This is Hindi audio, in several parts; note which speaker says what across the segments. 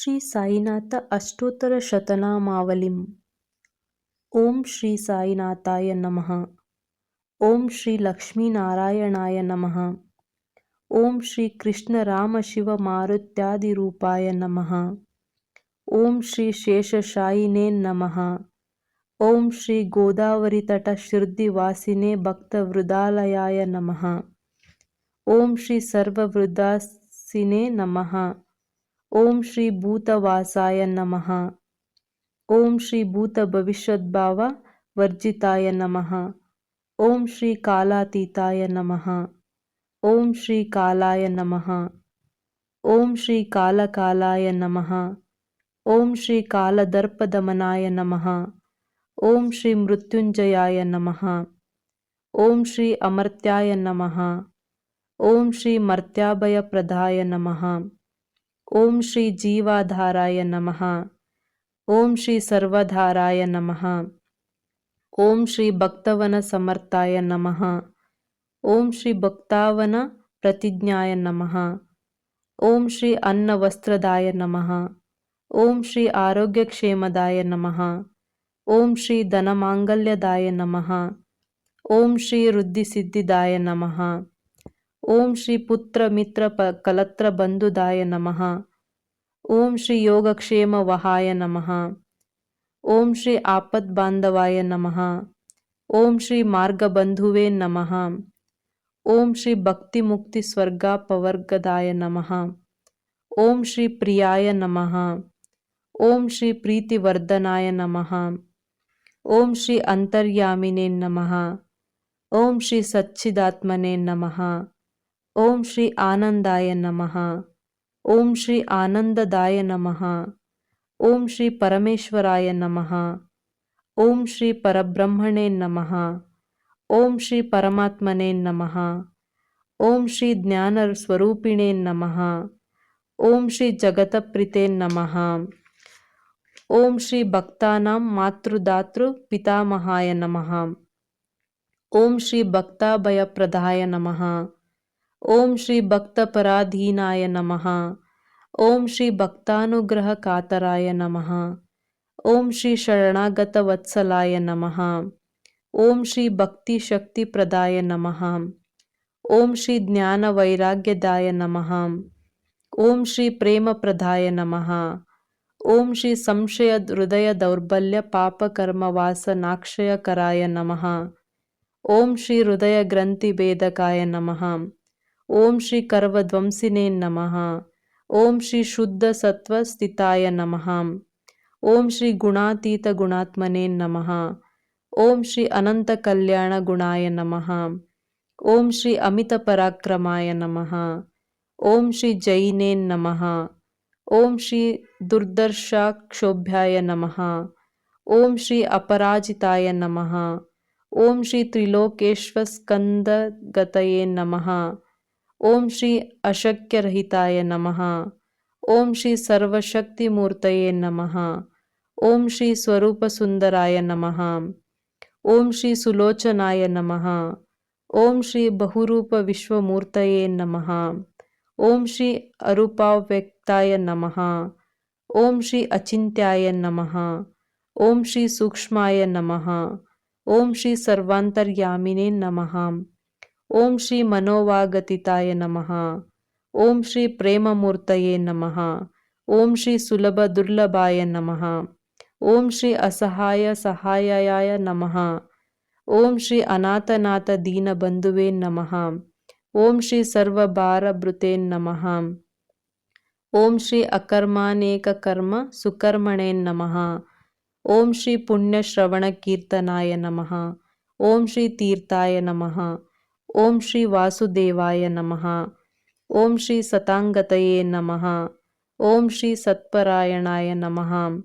Speaker 1: ಶ್ರೀ ಸಾಯಿನಾಥ ಅಷ್ಟೋತ್ತರ ಶತನಾಮಾವಲಿಂ ಓಂ ಶ್ರೀ ಸಾಯಿನಾಥಾಯ ನಮಃ ಓಂ ಶ್ರೀ ಲಕ್ಷ್ಮೀನಾರಾಯಣಾಯ ನಮಃ ಓಂ ಶ್ರೀ ಕೃಷ್ಣ ರಾಮ ಶಿವ ಮಾರುತ್ಯಾದಿರೂಪಾಯ ನಮಃ ಓಂ ಶ್ರೀ ಶೇಷಶಾಯಿನೇ ನಮಃ ಓಂ ಶ್ರೀ ಗೋದಾವರಿ ತಟ ಶಿರ್ದಿವಾಸಿನೇ ಭಕ್ತವೃದಾಲಯಾಯ ನಮಃ ಓಂ ಶ್ರೀ ಸರ್ವವೃದಾಸಿನೇ ನಮಃ ओम श्री भूतवासाय नम। ओम श्री भूत भविष्यद्भाव वर्जिताय नम। ओम श्री कालातीताय नम। ओम श्री कालाय नम। ओम श्री कालकालाय नम। ओम श्री कालदर्पदमनाय नम। ओम श्री मृत्युंजयाय नम। ओम श्री अमर्त्याय नम। ओम श्री मर्त्याभय प्रदाय नमः। ಓಂ ಶ್ರೀ ಜೀವಾಧಾರಾಯ ನಮಃ. ಓಂ ಶ್ರೀ ಸರ್ವಧಾರಾಯ ನಮಃ. ಓಂ ಶ್ರೀ ಭಕ್ತವನ ಸಮರ್ಥಾಯ ನಮಃ. ಓಂ ಶ್ರೀ ಭಕ್ತಾವನ ಪ್ರತಿಜ್ಞಾಯ ನಮಃ. ಓಂ ಶ್ರೀ ಅನ್ನವಸ್ತ್ರದಾಯ ನಮಃ. ಓಂ ಶ್ರೀ ಆರೋಗ್ಯ ಕ್ಷೇಮದಾಯ ನಮಃ. ಓಂ ಶ್ರೀ ಧನಮಾಂಗಲ್ಯದಾಯ ನಮಃ. ಓಂ ಶ್ರೀ ವೃದ್ಧಿಸಿದ್ಧಿದಾಯ ನಮಃ. ओम श्री पुत्र मित्र कलत्र बंधुदाय नमः। ओम श्री योगक्षेम वहाय नमः। ओम श्री आपद बांधवाय नमः। ओम श्री मार्ग बंधुवे नमः। ओम श्री भक्ति मुक्ति स्वर्गापवर्गदाय नमः। ओम श्री प्रियाय नमः। ओम श्री प्रीतिवर्धनाय नमः। ओम श्री अंतर्यामिने नमः। ओम श्री सच्चिदात्मने नमः। ओम श्री आनंदाय नमः। ओम श्री आनंददाय नमः। ओम श्री परमेश्वराय नमः। ओम श्री परब्रह्मणे नमः। ओम श्री परमात्मने नमः। ओम श्री ज्ञान स्वरूपिणे नमः। ओम श्री जगतप्रिते नमः। ओम श्री भक्तानां मातृदातृ पितामहाय नमः। ओम श्री भक्ताभय प्रदाय नमः। ओम श्री भक्त पराधीनाय नमः। ओम श्री भक्तानुग्रह कातराय नमः। ओम श्री शरणागत वत्सलाय नमः। ओम श्री भक्ति शक्ति प्रदाय नमः। ओम श्री ज्ञान वैराग्यदाय नमः। ओम श्री प्रेम प्रदाय नमः। ओम श्री संशय हृदय दौर्बल्य पाप कर्म वासनाक्षय कराय नमः। ओम श्री हृदय ग्रंथि भेदकाय नमः। ओम श्री कर्वध्वंसिने नमः। ओम श्री शुद्ध सत्व स्थिताय नमः। ओम श्री गुणातीत गुणात्मने नमः। ओम श्री अनंत कल्याण गुणाय नमः। ओम श्री अमित पराक्रमाय नमः। ओम श्री जैने नमः। ओम श्री दुर्दर्शाक्षोभ्याय नमः। ओम श्री अपराजिताय नमः। ओम श्री त्रिलोकेश्वस्कंदगतये नमः। ओम श्री अशक्य रहिताय नमः। ओम श्री सर्वशक्ति मूर्तये नमः। ओम श्री स्वरूप सुंदराय नमः। ओम श्री सुलोचनाय नमः। ओम श्री बहुरूप विश्वमूर्तये नमः। ओम श्री अरूपाव्यक्ताय नमः। ओम श्री अचिंत्याय नमः। ओम श्री सूक्ष्माय नमः। ओम श्री सर्वांतर्यामिने नमः। ಓಂ ಶ್ರೀ ಮನೋವಾಗತಿತಾಯ ನಮಃ. ಓಂ ಶ್ರೀ ಪ್ರೇಮಮೂರ್ತಯೇ ನಮಃ. ಓಂ ಶ್ರೀ ಸುಲಭ ದುರ್ಲಭಾಯ ನಮಃ. ಓಂ ಶ್ರೀ ಅಸಹಾಯ ಸಹಾಯಾಯ ನಮಃ. ಓಂ ಶ್ರೀ ಅನಾಥನಾಥ ದೀನ ಬಂಧುವೇ ನಮಃ. ಓಂ ಶ್ರೀ ಸರ್ವಭಾರಭೃತೇ ನಮಃ. ಓಂ ಶ್ರೀ ಅಕರ್ಮಾನೇಕ ಕರ್ಮ ಸುಕರ್ಮಣೇ ನಮಃ. ಓಂ ಶ್ರೀ ಪುಣ್ಯಶ್ರವಣ ಕೀರ್ತನಾಯ ನಮಃ. ಓಂ ಶ್ರೀ ತೀರ್ಥಾಯ ನಮಃ. ओम श्री वासुदेवाय नमः। ओम श्री सतांगत नमः। ओम श्री सत्परायणाय नमः।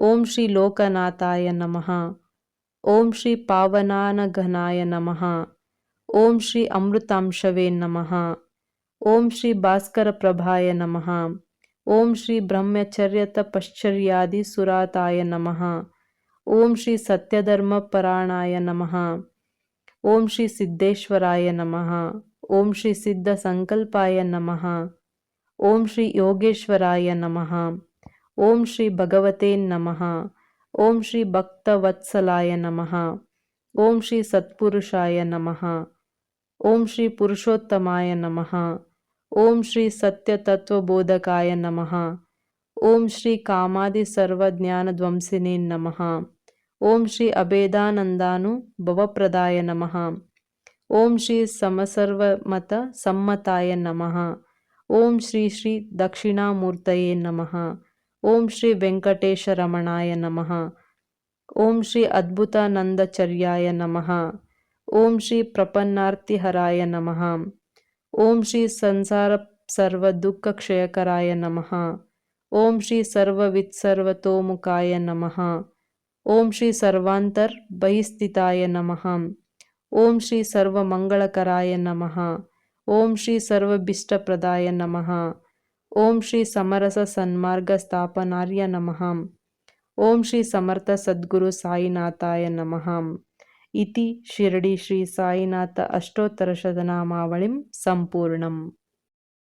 Speaker 1: ओम श्री लोकनाथाय नमः। ओम श्री पावनानघनाय नमः। ओम श्री अमृतांशवे नमः। ओम श्री भास्कर प्रभाय नमः। ओम श्री ब्रह्मचर्यतपश्चर्यादि सुराताय नमः। ओम श्री सत्यधर्मपराणाय नमः। ಓಂ ಶ್ರೀ ಸಿದ್ದೇಶ್ವರಾಯ ನಮಃ. ಓಂ ಶ್ರೀ ಸಿದ್ಧ ಸಂಕಲ್ಪಾಯ ನಮಃ. ಓಂ ಶ್ರೀ ಯೋಗೇಶ್ವರಾಯ ನಮಃ. ಓಂ ಶ್ರೀ ಭಗವತೇ ನಮಃ. ಓಂ ಶ್ರೀ ಭಕ್ತವತ್ಸಲಾಯ ನಮಃ. ಓಂ ಶ್ರೀ ಸತ್ಪುರುಷಾಯ ನಮಃ. ಓಂ ಶ್ರೀ ಪುರುಷೋತ್ತಮಾಯ ನಮಃ. ಓಂ ಶ್ರೀ ಸತ್ಯತತ್ವಬೋಧಕಾಯ ನಮಃ. ಓಂ ಶ್ರೀ ಕಾಮಾದಿ ಸರ್ವಜ್ಞಾನಧ್ವಂಸಿನೇ ನಮಃ. ಓಂ ಶ್ರೀ ಅಭೇದಾನಂದಾನು ಭವಪ್ರದಾಯ ನಮಃ. ಓಂ ಶ್ರೀ ಸಮಸರ್ವಮತ ಸಮ್ಮತಾಯ ನಮಃ. ಓಂ ಶ್ರೀ ಶ್ರೀ ದಕ್ಷಿಣಾಮೂರ್ತಯೇ ನಮಃ. ಓಂ ಶ್ರೀ ವೆಂಕಟೇಶ ರಮಣಾಯ ನಮಃ. ಓಂ ಶ್ರೀ ಅದ್ಭುತಾನಂದಚರ್ಯಾಯ ನಮಃ. ಓಂ ಶ್ರೀ ಪ್ರಪನ್ನಾರ್ತಿಹರಾಯ ನಮಃ. ಓಂ ಶ್ರೀ ಸಂಸಾರ ಸರ್ವ ದುಃಖ ಕ್ಷಯಕರಾಯ ನಮಃ. ಓಂ ಶ್ರೀ ಸರ್ವವಿತ್ಸರ್ವತೋಮುಖಾಯ ನಮಃ. ಓಂ ಶ್ರೀ ಸರ್ವಾಂತರ್ ಬಹಿಸ್ಥಿತಾಯ ನಮಃ. ಓಂ ಶ್ರೀ ಸರ್ವಮಂಗಳಕರಾಯ ನಮಃ. ಓಂ ಶ್ರೀ ಸರ್ವಭಿಷ್ಟಪ್ರದಾಯ ನಮಃ. ಓಂ ಶ್ರೀ ಸಮರಸ ಸನ್ಮಾರ್ಗ ಸ್ಥಾಪನಾರ್ಯ ನಮಃ. ಓಂ ಶ್ರೀ ಸಮರ್ಥ ಸದ್ಗುರು ಸಾಯಿನಾಥಾಯ ನಮಃ. ಇತಿ ಶಿರಡಿ ಶ್ರೀ ಸಾಯಿನಾಥ ಅಷ್ಟೋತ್ತರ ಶತನಾಮಾವಳಿಂ ಸಂಪೂರ್ಣಂ.